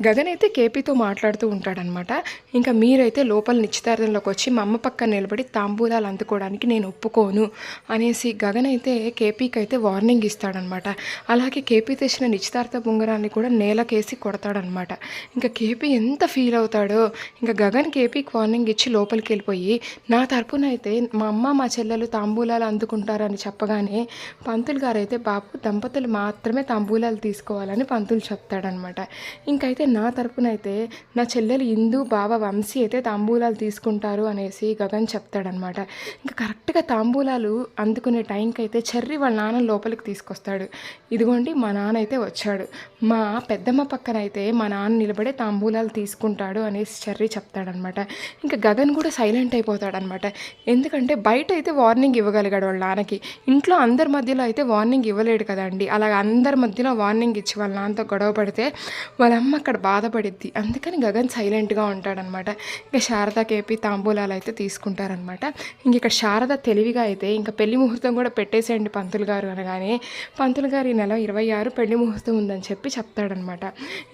గగన్ అయితే కేపీతో మాట్లాడుతూ ఉంటాడనమాట ఇంకా మీరైతే లోపల నిశ్చితార్థంలోకి వచ్చి మా అమ్మ పక్కన నిలబడి తాంబూలాలు అందుకోవడానికి నేను ఒప్పుకోను అనేసి గగన్ అయితే కేపీకి అయితే వార్నింగ్ ఇస్తాడనమాట అలాగే కేపీ తెచ్చిన నిశ్చితార్థ ఉంగరాన్ని కూడా నేలకేసి కొడతాడనమాట ఇంకా కేపీ ఎంత ఫీల్ అవుతాడో ఇంకా గగన్ కేపీకి వార్నింగ్ ఇచ్చి లోపలికి వెళ్ళిపోయి నా తరపున అయితే మా అమ్మ మా చెల్లెలు తాంబూలాలు అందుకుంటారని చెప్పగానే పంతులు గారు అయితే బాబు దంపతులు మాత్రమే తాంబూలాలు తీసుకోవాలని పంతులు చెప్తాడనమాట ఇంకైతే నా తరపున అయితే నా చెల్లెలు ఇందు బావ వంశీ అయితే తాంబూలాలు తీసుకుంటారు అనేసి గగన్ చెప్తాడనమాట ఇంకా కరెక్ట్గా తాంబూలాలు అందుకునే టైంకి అయితే చెర్రి వాళ్ళ నాన్న లోపలికి తీసుకొస్తాడు. ఇదిగోండి మా నాన్న అయితే వచ్చాడు. మా పెద్దమ్మ పక్కన అయితే మా నాన్న నిలబడే తాంబూలాలు తీసుకుంటాడు అనేసి చెర్రి చెప్తాడనమాట ఇంకా గగన్ కూడా సైలెంట్ అయిపోతాడనమాట ఎందుకంటే బయట అయితే వార్నింగ్ ఇవ్వగలిగాడు వాళ్ళ నాన్నకి. ఇంట్లో అందరి మధ్యలో అయితే వార్నింగ్ ఇవ్వలేడు కదండి. అలాగ అందరి మధ్యలో వార్నింగ్ ఇచ్చి వాళ్ళ నాన్నతో గొడవ పడితే వాళ్ళ అమ్మ అక్కడ బాధపడిద్ది. అందుకని గగన్ సైలెంట్గా ఉంటాడనమాట. ఇంకా శారద కేపి తాంబూలాలు అయితే తీసుకుంటారనమాట. ఇంక ఇక్కడ శారద తెలివిగా అయితే ఇంకా పెళ్ళి ముహూర్తం కూడా పెట్టేసేయండి పంతులు గారు అనగానే. పంతులు గారు ఈ నెల ఇరవై ఆరు పెళ్ళి ముహూర్తం ఉందని చెప్పి చెప్తాడనమాట.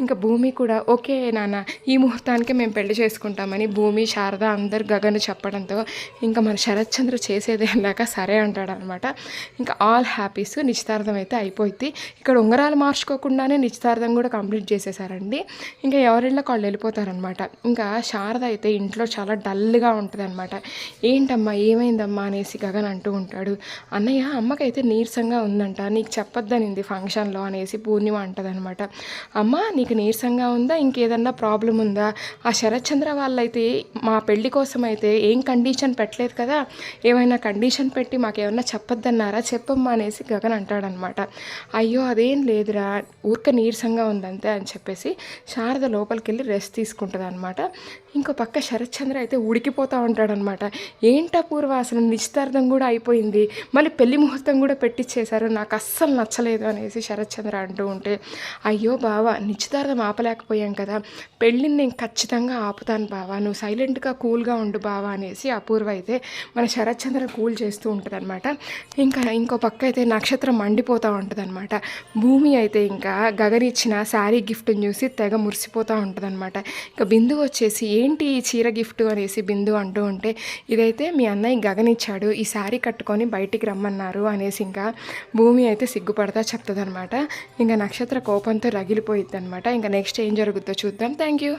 ఇంకా భూమి కూడా ఓకే నాన్న ఈ ముహూర్తానికి మేము పెళ్ళి చేసుకుంటామని భూమి శారద అందరు గగన్ చెప్పడంతో ఇంకా మన శరత్ చంద్ర చేసేదే సరే అంటాడనమాట. ఇంకా ఆల్ హ్యాపీస్ నిశ్చితార్థం అయితే అయిపోయింది ఇక్కడ ఉంగరాలు మార్చుకోకుండానే నిశ్చితార్థం కూడా కంప్లీట్ చేసేసారండి. ఇంకా ఎవరిళ్ళకి వాళ్ళు వెళ్ళిపోతారనమాట ఇంకా శారద అయితే ఇంట్లో చాలా డల్గా ఉంటుంది అనమాట ఏంటమ్మా ఏమైందమ్మా? అనేసి గగన్ అంటూ ఉంటాడు. అన్నయ్య అమ్మకైతే నీరసంగా ఉందంట. నీకు చెప్పొద్దనింది ఫంక్షన్లో అనేసి పూర్ణిమ అంటదనమాట. అమ్మ నీకు నీరసంగా ఉందా? ఇంకేదన్నా ప్రాబ్లం ఉందా? ఆ శరత్చంద్ర వాళ్ళైతే మా పెళ్ళి కోసం అయితే ఏం కండిషన్ పెట్టలేదు కదా? ఏమైనా కండిషన్ పెట్టి మాకేమన్నా చెప్పొద్దన్నారా? చెప్పమ్మా అనేసి గగన్ అంటాడనమాట. అయ్యో అదేం లేదురా. ఊరిక నీరసంగా ఉందంతే అని చెప్పేసి శారద లోపలికి వెళ్ళి రెస్ట్ తీసుకుంటుంది అనమాట ఇంకో పక్క శరత్చంద్ర అయితే ఉడికిపోతూ ఉంటాడనమాట ఏంటా పూర్వ అసలు నిశ్చితార్థం కూడా అయిపోయింది? మళ్ళీ పెళ్ళి ముహూర్తం కూడా పెట్టించేశారు నాకు అస్సలు నచ్చలేదు అనేసి శరత్చంద్ర అంటూ ఉంటే అయ్యో బావా నిశ్చితార్థం ఆపలేకపోయాం కదా. పెళ్ళిని నేను ఖచ్చితంగా ఆపుతాను బావా. నువ్వు సైలెంట్గా కూల్గా ఉండు బావా అనేసి అపూర్వ అయితే మన శరత్చంద్ర కూల్ చేస్తూ ఉంటుంది అనమాట ఇంకా ఇంకో పక్క అయితే నక్షత్రం మండిపోతూ ఉంటుంది అనమాట భూమి అయితే ఇంకా గగనిచ్చిన శారీ గిఫ్ట్ని చూసి తెగ మురిసిపోతూ ఉంటుంది అనమాట ఇంకా బిందు వచ్చేసి ఏంటి ఈ చీర గిఫ్ట్ అనేసి బిందు అంటూ ఉంటే ఇదైతే మీ అన్నయ్య గగనిచ్చాడు ఈ శారీ కట్టుకొని బయటికి రమ్మన్నారు అనేసి ఇంకా భూమి అయితే సిగ్గుపడతా చెప్తుందనమాట ఇంకా నక్షత్ర కోపంతో రగిలిపోయిద్ది అనమాట ఇంకా నెక్స్ట్ ఏం జరుగుతుందో చూద్దాం. Thank you